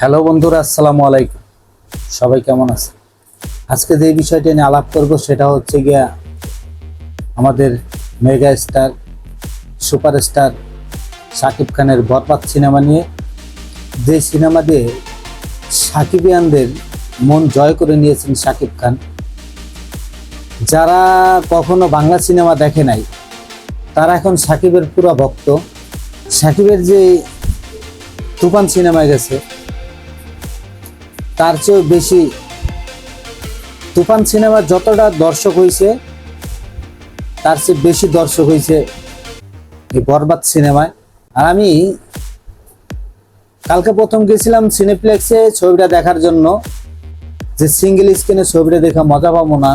Hello বন্ধুরা, আসসালামু আলাইকুম। সবাই কেমন আছে আজকে যে বিষয়টা নিয়ে আলাপ করব সেটা হচ্ছে গিয়া আমাদের মেগা স্টার সুপারস্টার শাকিব খানের বরবাদ সিনেমা নিয়ে। যে সিনেমা দিয়ে সাকিবিয়ানদের মন জয় করে নিয়েছেন শাকিব খান। যারা কখনো বাংলা সিনেমা দেখে নাই, তারা এখন সাকিবের পুরো ভক্ত। সাকিবের যে তুফান সিনেমায় গেছে তার চেয়েও বেশি তুফান সিনেমা যতটা দর্শক হয়েছে তার চেয়ে বেশি দর্শক হয়েছে এই বরবাদ সিনেমায়। আর আমি কালকে প্রথম গেছিলাম সিনেপ্লেক্সে ছবিটা দেখার জন্য। যে সিঙ্গেল স্ক্রিনে ছবিটা দেখা মজা পাবো না।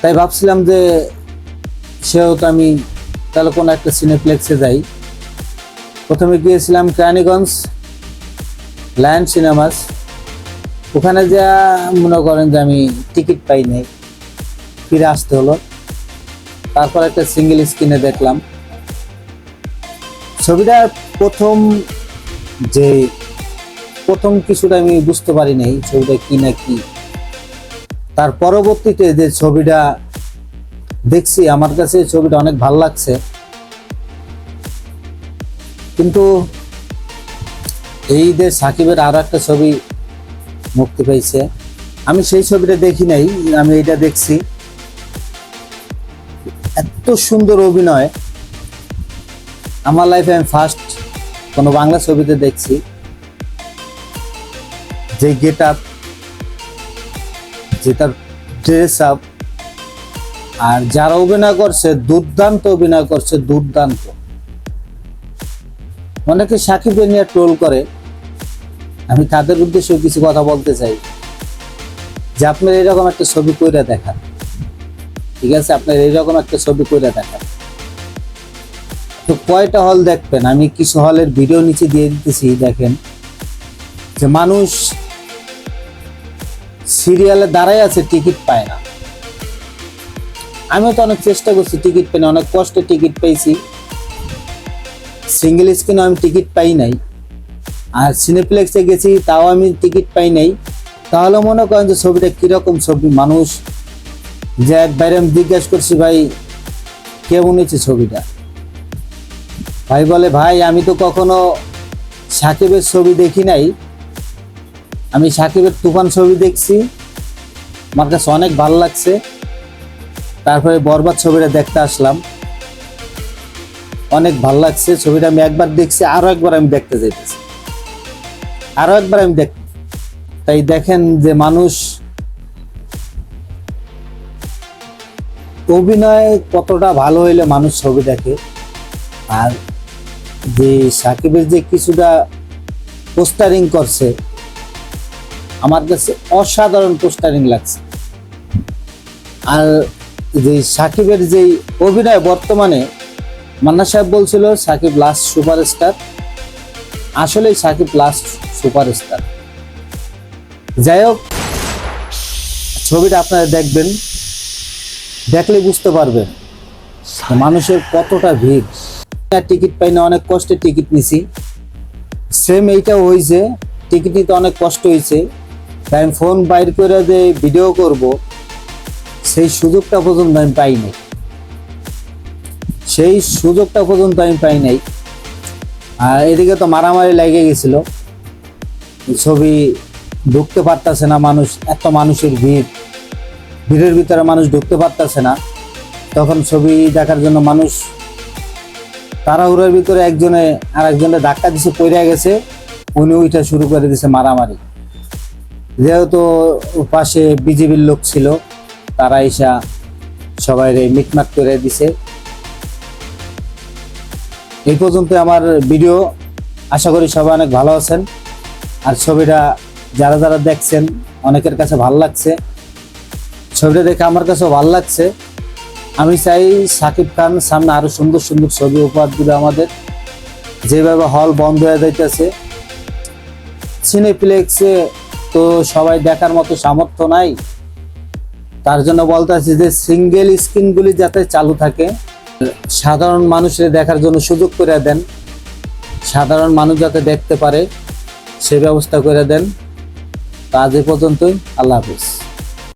তাই ভাবছিলাম যে সেহেতু আমি তাহলে কোনো একটা সিনেপ্লেক্সে যাই। প্রথমে গিয়েছিলাম কেরানীগঞ্জ। লায়ন সিনেমাস ওখানে যা মনে করেন যে আমি টিকিট পাই নাই, ফিরে আসতে হলো। তারপর একটা সিঙ্গেল স্ক্রিনে দেখলাম। ছবিটা প্রথম যে, প্রথম কিছুটা আমি বুঝতে পারি নাই ছবিটা কি না কি। তার পরবর্তীতে যে ছবিটা দেখছি, আমার কাছে ছবিটা অনেক ভালো লাগছে। কিন্তু এই যে সাকিবের আরও একটা ছবি মুক্তি পেয়েছে। আমি সেই ছবিটা দেখি নাই, আমি এটা দেখছি। এত সুন্দর অভিনয়। আমার লাইফে আমি ফার্স্ট কোনো বাংলা ছবিতে দেখছি। যে গেট আপ যে তার ড্রেস আপ আর যারা অভিনয় করছে, দুর্দান্ত অভিনয় করছে, দুর্দান্ত। অনেকে সাকিবের নিয়ে ট্রোল করে। আমি তাদের উদ্দেশ্যে কিছু কথা বলতে চাই। যে আপনার এরকম একটা ছবি কইরা দেখান। ঠিক আছে? আপনার এইরকম একটা ছবি কইরা দেখান। তো কয়টা হল দেখবেন? আমি কিছু হলের ভিডিও নিচে দিয়ে দিতেছি, দেখেন। যে মানুষ সিরিয়ালে দাঁড়াই আছে টিকিট পায় না। আমিও তো অনেক চেষ্টা করছি টিকিট পেয়ে অনেক কষ্টে টিকিট পেয়েছি। সিঙ্গেল স্ক্রিনে আমি টিকিট পাই নাই। আর সিনেপ্লেক্সে গেছি, তাও আমি টিকিট পাই নাই। তাহলে মনে করেন যে ছবিটা কীরকম ছবি, মানুষ যে একবারে আমি জিজ্ঞাসা করছি, ভাই কেমন হয়েছে ছবিটা? ভাই বলে, ভাই, আমি তো কখনো সাকিবের ছবি দেখি নাই। আমি সাকিবের তুফান ছবি দেখছি। আমার কাছে অনেক ভালো লাগছে। তারপরে বরবাদ ছবিটা দেখতে আসলাম। অনেক ভালো লাগছে। ছবিটা আমি একবার দেখছি, আরও একবার আমি দেখতে যাইতেছি আরও একবার আমি দেখ তাই দেখেন যে মানুষ অভিনয় কতটা ভালো হইলে মানুষ ছবি দেখে। আর যে সাকিবের যে কিছুটা পোস্টারিং করছে, আমার কাছে অসাধারণ পোস্টারিং লাগছে। আর যে সাকিবের যে অভিনয় বর্তমানে মান্না সাহেব বলছিল, সাকিব লাস্ট সুপারস্টার আসলেই সাকিব লাস্ট সুপারস্টার যাই হোক, ছবিটা আপনারা দেখবেন, দেখলে বুঝতে পারবেন মানুষের কতটা ভিড়। টিকিট পাই না অনেক কষ্টে টিকিট নিছি। সেম এইটা হয়েছে টিকিট নিতে অনেক কষ্ট হয়েছে তাই আমি ফোন বাইর করে যে ভিডিও করব। সেই সুযোগটা পর্যন্ত আমি পাইনি। সেই সুযোগটা পর্যন্ত আমি পাই নাই। আর এদিকে তো মারামারি লেগে গেছিল। ছবি ঢুকতে পারতেছে না মানুষ, এত মানুষের ভিড়। ভিড়ের ভিতরে মানুষ ঢুকতে পারতেছে না। তখন ছবি দেখার জন্য মানুষ তাড়াহুড়োর ভিতরে একজনে আর একজনে ধাক্কা দিছে পড়ে গেছে। উনি ওইটা শুরু করে দিছে মারামারি। যেহেতু পাশে বিজেপির লোক ছিল, তারা এসা সবাই মিটমাট করে দিছে। এই পর্যন্ত আমার ভিডিও। আশা করি সবাই অনেক ভালো আছেন। আর ছবিটা যারা যারা দেখছেন, অনেকের কাছে ভালো লাগছে। ছবিটা দেখে আমার কাছেও ভালো লাগছে। আমি চাই সাকিব খান সামনে আরও সুন্দর সুন্দর ছবি উপহার দিবে আমাদের। যেভাবে হল বন্ধ হয়ে যাইতেছে। সিনেপ্লেক্সে তো সবাই দেখার মতো সামর্থ্য নাই। তার জন্য বলতেছি যে সিঙ্গেল স্ক্রিনগুলি যাতে চালু থাকে। সাধারণ মানুষের দেখার জন্য সুযোগ করে দেন। সাধারণ মানুষ যাতে দেখতে পারে, সে ব্যবস্থা করে দেন। তা আজ পর্যন্তই। আল্লাহ হাফিজ।